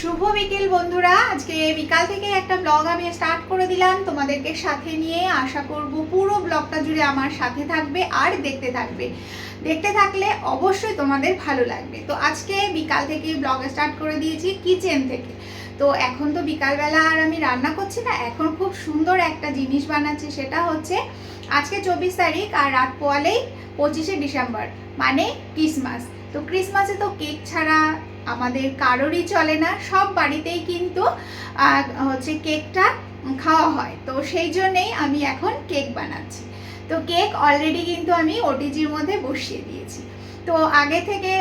শুভ বিকেল, বন্ধুরা। আজকে বিকাল থেকে একটা ব্লগ আমি স্টার্ট করে দিলাম। তোমাদেরকে সাথে নিয়ে আশা করব পুরো ব্লগটা জুড়ে আমার সাথে থাকবে আর দেখতে থাকবে। দেখতে থাকলে অবশ্যই তোমাদের ভালো লাগবে। তো আজকে বিকাল থেকে ব্লগ স্টার্ট করে দিয়েছি কিচেন থেকে। তো এখন তো বিকালবেলা আর আমি রান্না করছি না। এখন খুব সুন্দর একটা জিনিস বানাচ্ছি, সেটা হচ্ছে আজকে চব্বিশ তারিখ আর রাত পোয়ালেই পঁচিশে ডিসেম্বর মানে ক্রিসমাস। তো ক্রিসমাসে তো কেক ছাড়া আমাদের কারোরই চলে না, সব বাড়িতেই কিন্তু হচ্ছে কেকটা খাওয়া হয়। তো সেই জন্যেই আমি এখন কেক বানাচ্ছি। তো কেক অলরেডি কিন্তু আমি ওটিজির মধ্যে বসিয়ে দিয়েছি। তো আগে থেকে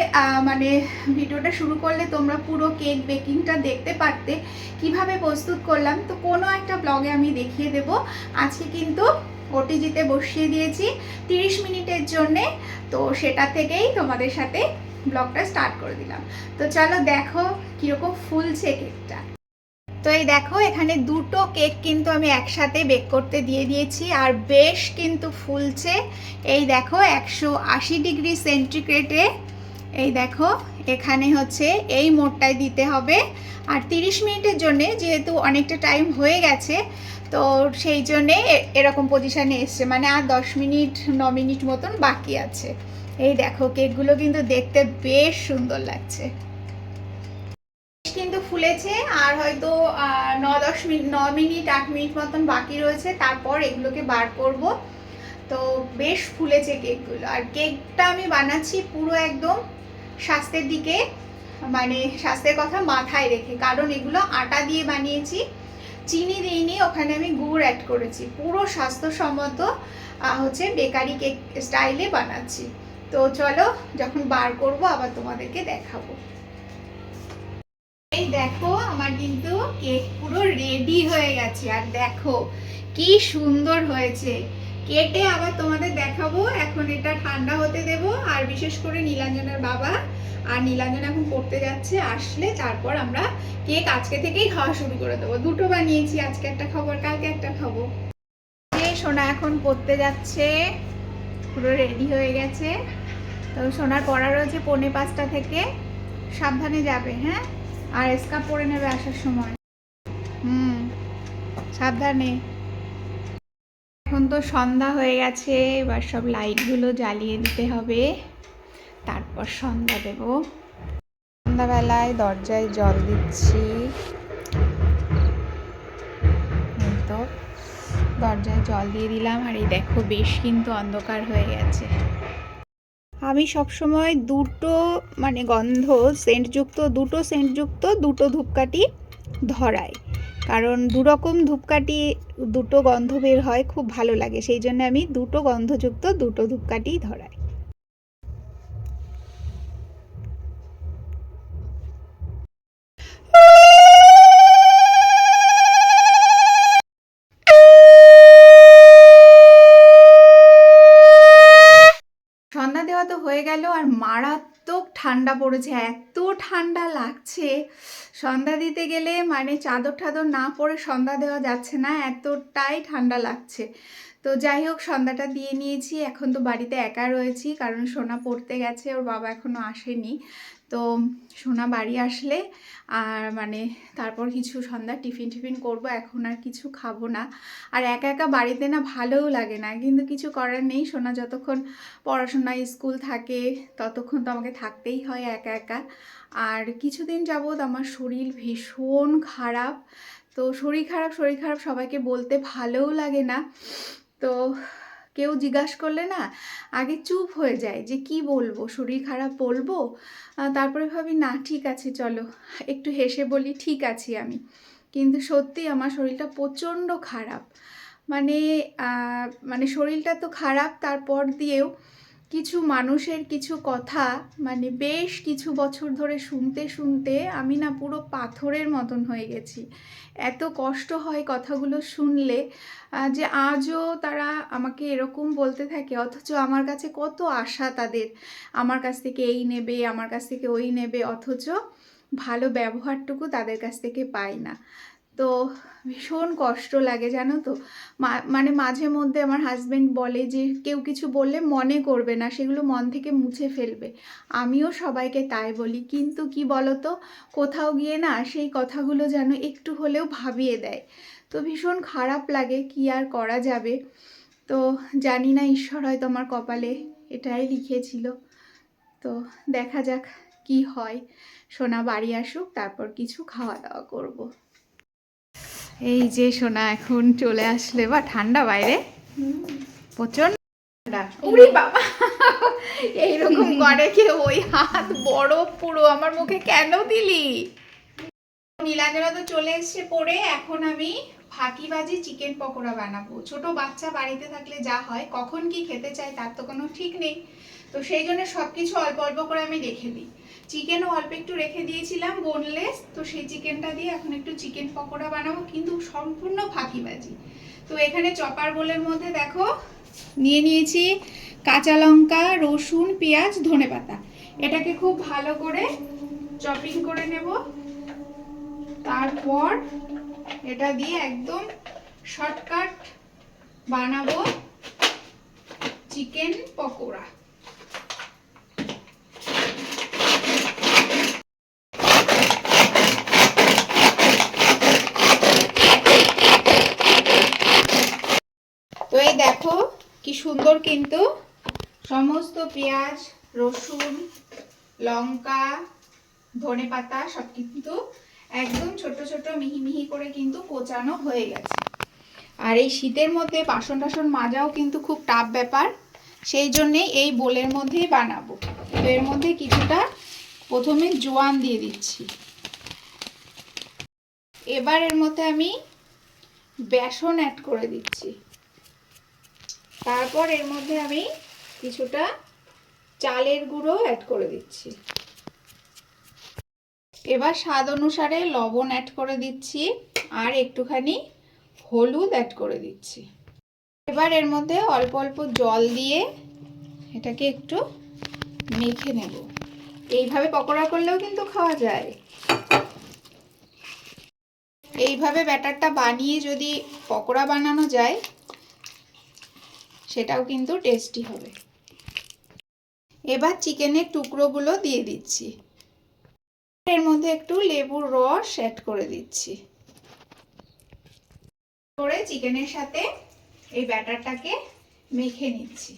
মানে ভিডিওটা শুরু করলে তোমরা পুরো কেক বেকিংটা দেখতে পারতে, কীভাবে প্রস্তুত করলাম। তো কোনো একটা ব্লগে আমি দেখিয়ে দেব। আজকে কিন্তু ওটিজিতে বসিয়ে দিয়েছি। তিরিশ মিনিটের জন্যে, তো সেটা থেকেই তোমাদের সাথে ব্লগটা স্টার্ট করে দিলাম। তো চলো দেখো কীরকম ফুলছে কেকটা। তো এই দেখো, এখানে দুটো কেক কিন্তু আমি একসাথে বেক করতে দিয়ে দিয়েছি আর বেশ কিন্তু ফুলছে। এই দেখো, একশো আশি ডিগ্রি সেন্টিগ্রেডে। এই দেখো, এখানে হচ্ছে এই মোড়টায় দিতে হবে। আর তিরিশ মিনিটের জন্যে, যেহেতু অনেকটা টাইম হয়ে গেছে, তো সেই জন্যে এরকম পজিশানে এসছে। মানে আর দশ মিনিট, ন মিনিট মতন বাকি আছে। এই দেখো কেকগুলো কিন্তু দেখতে বেশ সুন্দর লাগছে। কিন্তু ফুলেছে আর হয়তো ন দশ মিনিট ন মিনিট আট মিনিট মতন বাকি রয়েছে, তারপর এগুলোকে বার করব। তো বেশ ফুলেছে কেকগুলো। আর কেকটা আমি বানাচ্ছি পুরো একদম স্বাস্থ্যের দিকে মানে স্বাস্থ্যের কথা মাথায় রেখে, কারণ এগুলো আটা দিয়ে বানিয়েছি, চিনি দিইনি, ওখানে আমি গুড় অ্যাড করেছি। পুরো স্বাস্থ্যসম্মত হচ্ছে বেকারি কেক স্টাইলে বানাচ্ছি। তো চলো যখন বার করব, আবার তোমাদেরকে দেখাবো। এই দেখো, আমার কিন্তু কেক পুরো রেডি হয়ে গেছে। আর দেখো, কি সুন্দর হয়েছে। কেটে আবার তোমাদের দেখাবো, এখন এটা ঠান্ডা হতে দেব। আর বিশেষ করে নীলাঞ্জনের বাবা, আর নীলাঞ্জন এখন পড়তে যাচ্ছে, আসলে তারপর আমরা কেক আজকে থেকেই খাওয়া শুরু করে দেবো। দুটো বানিয়েছি, আজকে একটা খাব, আর কালকে একটা খাব। সোনা এখন পড়তে যাচ্ছে, পুরো রেডি হয়ে গেছে। তো সোনার পড়া রয়েছে পৌনে পাঁচটা থেকে সাবধানে যাবে হ্যাঁ? আর স্কার্ফ পরে নেবে আসার সময়। হুম, সাবধানে। এখন তো সন্ধ্যা হয়ে গেছে, এবার সব লাইটগুলো জ্বালিয়ে দিতে হবে। তারপর সন্ধ্যা দেব। সন্ধ্যাবেলায় দরজায় জল দিচ্ছি। দরজায় জল দিয়ে দিলাম। আর এই দেখো, বেশ কিন্তু অন্ধকার হয়ে গেছে। আমি সবসময় দুটো মানে গন্ধ, সেন্টযুক্ত, দুটো সেন্টযুক্ত, দুটো ধূপকাঠি ধরাই। কারণ দুরকম ধূপকাঠি, দুটো গন্ধ বের হয়, খুব ভালো লাগে। সেই জন্য আমি দুটো গন্ধযুক্ত, দুটো ধূপকাঠি ধরাই সন্ধ্যা দেওয়া তো হয়ে গেল আর মারাত্মক ঠান্ডা পড়েছে, এত ঠান্ডা লাগছে। সন্ধ্যা দিতে গেলে মানে চাদর ঠাদর না পরে সন্ধ্যা দেওয়া যাচ্ছে না, এতটাই ঠান্ডা লাগছে। তো যাই হোক, সন্ধ্যাটা দিয়ে নিয়েছি। এখন তো বাড়িতে একা রয়েছি, কারণ সোনা পড়তে গেছে, ওর বাবা এখনও আসেনি। তো সোনা বাড়ি আসলে, আর মানে তারপর কিছু সন্ধ্যা টিফিন টিফিন করব, এখন আর কিছু খাব না। আর একা একা বাড়িতে না ভালোও লাগে না, কিন্তু কিছু করার নেই। সোনা যতক্ষণ পড়াশোনা, স্কুল থাকে, ততক্ষণ তো আমাকে থাকতেই হয় একা একা। আর কিছুদিন যাবৎ আমার শরীর ভীষণ খারাপ। তো শরীর খারাপ শরীর খারাপ সবাইকে বলতে ভালোও লাগে না। তো কেউ জিজ্ঞাসা করলে না, আগে চুপ হয়ে যায় যে কি বলব, শরীর খারাপ বলব? তারপরে ভাবি, না, ঠিক আছে, চলো। একটু হেসে বলি, ঠিক আছি আমি। কিন্তু সত্যি আমার শরীরটা প্রচণ্ড খারাপ। মানে মানে শরীরটা তো খারাপ, তারপর দিয়েও কিছু মানুষের কিছু কথা মানে বেশ কিছু বছর ধরে শুনতে শুনতে আমি না পুরো পাথরের মতন হয়ে গেছি। এত কষ্ট হয় কথাগুলো শুনলে যে আজও তারা আমাকে এরকম বলতে থাকে, অথচ আমার কাছে কত আশা তাদের। আমার কাছ থেকে এই নেবে, আমার কাছ থেকে ওই নেবে, অথচ ভালো ব্যবহারটুকু তাদের কাছ থেকে পাই না। তো ভীষণ কষ্ট লাগে, জানো তো? মানে মাঝে মধ্যে আমার হাজবেন্ড বলে যে, কেউ কিছু বললে মনে করবে না, সেগুলো মন থেকে মুছে ফেলবে। আমিও সবাইকে তাই বলি। কিন্তু কি বলতো? কোথাও গিয়ে না সেই কথাগুলো যেন একটু হলেও ভাবিয়ে দেয়। তো ভীষণ খারাপ লাগে, কি আর করা যাবে? তো জানি না, ঈশ্বর হয়তো আমার কপালে এটাই লিখেছিল। তো দেখা যাক কি হয়। সোনা বাড়ি আসুক, তারপর কিছু খাওয়া দাওয়া করব। এই যে সোনা এখন চলে আসলে, বা ঠান্ডা বাইরে। প্রচণ্ড বাবা! এইরকম করে কি ওই হাত বড় পুরো, আমার মুখে কেন দিলি? নীলাঞ্জনা তো চলে এসছে পড়ে এখন আমি ফাঁকিবাজি চিকেন পকোড়া বানাবো। ছোট বাচ্চা বাড়িতে থাকলে যা হয়, কখন কি খেতে চায় তার তো কোনো ঠিক নেই। তো সেই জন্য সব কিছু অল্প অল্প করে আমি রেখে দিই। চিকেনও অল্প একটু রেখে দিয়েছিলাম বোনলেস তো সেই চিকেনটা দিয়ে এখন একটু চিকেন পকোড়া বানাবো, কিন্তু সম্পূর্ণ ফাঁকিবাজি। তো এখানে চপার বোলের মধ্যে দেখো, নিয়ে নিয়েছি কাঁচা লঙ্কা, রসুন, পেঁয়াজ ধনেপাতা এটাকে খুব ভালো করে চপিং করে নেব। তারপর এটা দিয়ে একদম শর্টকাট বানাবো চিকেন পকোড়া তো এই দেখো কি সুন্দর কিন্তু। সমস্ত পেঁয়াজ, রসুন, লঙ্কা, ধনে পাতা সব কিন্তু একদম ছোট ছোট মিহি মিহি করে কিন্তু কোচানো হয়ে গেছে। আর এই শীতের মধ্যে বাসন টাসন মাজাও কিন্তু খুব টাফ ব্যাপার। সেই জন্যে এই বোলের মধ্যেই বানাবো। এর মধ্যে কিছুটা প্রথমে জোয়ান দিয়ে দিচ্ছি। এবার এর মধ্যে আমি বেসন অ্যাড করে দিচ্ছি। তারপর এর মধ্যে আমি কিছুটা চালের গুঁড়ো অ্যাড করে দিচ্ছি। এবার স্বাদ অনুসারে লবণ অ্যাড করে দিচ্ছি আর একটুখানি হলুদ অ্যাড করে দিচ্ছি। এবার এর মধ্যে অল্প অল্প জল দিয়ে এটাকে একটু মেখে নেব। এইভাবে পকোড়া করলেও কিন্তু খাওয়া যায়। এইভাবে ব্যাটারটা বানিয়ে যদি পকোড়া বানানো যায় সেটাও কিন্তু টেস্টি হবে। এবার চিকেনের টুকরোগুলো দিয়ে দিচ্ছি। এর মধ্যে একটু লেবুর রস অ্যাড করে দিচ্ছি। করে চিকেনের সাথে এই ব্যাটারটাকে মেখে নিচ্ছি।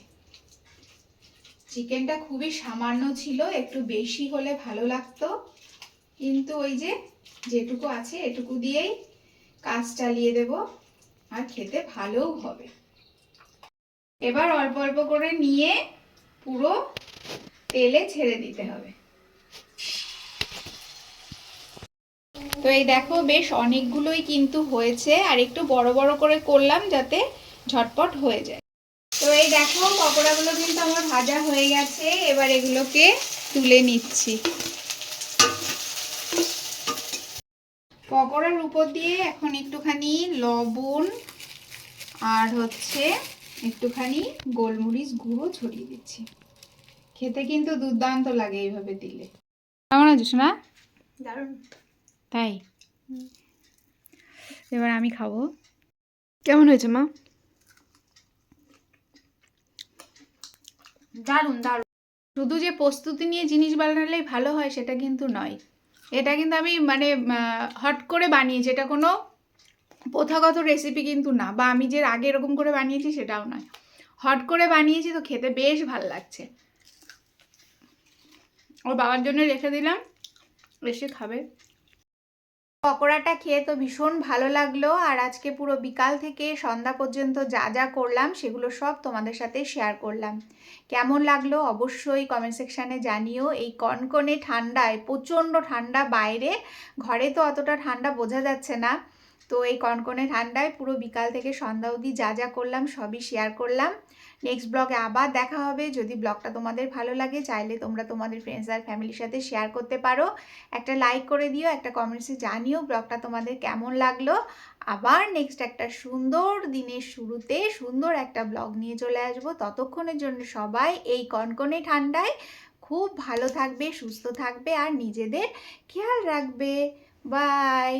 চিকেনটা খুবই সামান্য ছিল, একটু বেশি হলে ভালো লাগতো। কিন্তু ওই যে যেটুকু আছে এটুকু দিয়েই কাজ চালিয়ে দেব, আর খেতে ভালোও হবে। এবার অল্প অল্প করে নিয়ে পুরো তেলে ছেড়ে দিতে হবে। তো এই দেখো বেশ অনেকগুলোই কিন্তু হয়েছে, আর একটু বড় বড় করে করলাম যাতে ঝটপট হয়ে যায়। তো এই দেখো পকোড়াগুলো কিন্তু আমার ভাজা হয়ে গেছে, এবার এগুলোকে তুলে নিচ্ছি। পকোড়ার উপর দিয়ে এখন একটুখানি লবণ আর হচ্ছে একটুখানি গোলমরিচ গুঁড়ো ছড়িয়ে দিচ্ছি। খেতে কিন্তু দুর্দান্ত লাগে এইভাবে দিলে। কেমন আছিস না দারুণ। তাই? এবার আমি খাব। কেমন হয়েছে মা? দারুণ দারুণ। শুধু যে প্রস্তুতি নিয়ে জিনিস বানালেই ভালো হয় সেটা কিন্তু নয়। এটা কিন্তু আমি মানে হট করে বানিয়েছি। এটা কোনো প্রথাগত রেসিপি কিন্তু না, বা আমি যে আগে এরকম করে বানিয়েছি সেটাও নয়। হট করে বানিয়েছি তো খেতে বেশ ভালো লাগছে। ওর বাবার জন্য রেখে দিলাম, এসে খাবে। পকোড়াটা খেয়ে তো ভীষণ ভালো লাগল, আর আজকে পুরো বিকাল থেকে সন্ধ্যা পর্যন্ত যা যা করলাম সেগুলো সব তোমাদের সাথে শেয়ার করলাম। কেমন লাগল অবশ্যই কমেন্ট সেকশানে জানিও। এই কনকনে ঠান্ডায়, প্রচণ্ড ঠান্ডা বাইরে, ঘরে তো অতটা ঠান্ডা বোঝা যাচ্ছে না। তো এই কনকনে ঠান্ডায় পুরো বিকাল থেকে সন্ধ্যা অবধি যা যা করলাম সবই শেয়ার করলাম। নেক্সট ব্লগে আবার দেখা হবে। যদি ব্লগটা তোমাদের ভালো লাগে, চাইলে তোমরা তোমাদের ফ্রেন্ডস আর ফ্যামিলির সাথে শেয়ার করতে পারো। একটা লাইক করে দিও, একটা কমেন্টসে জানিও ব্লগটা তোমাদের কেমন লাগল। আবার নেক্সট একটা সুন্দর দিনের শুরুতে সুন্দর একটা ব্লগ নিয়ে চলে আসব। ততক্ষণের জন্য সবাই এই কনকনে ঠান্ডায় খুব ভালো থাকবে, সুস্থ থাকবে আর নিজেদের খেয়াল রাখবে। বাই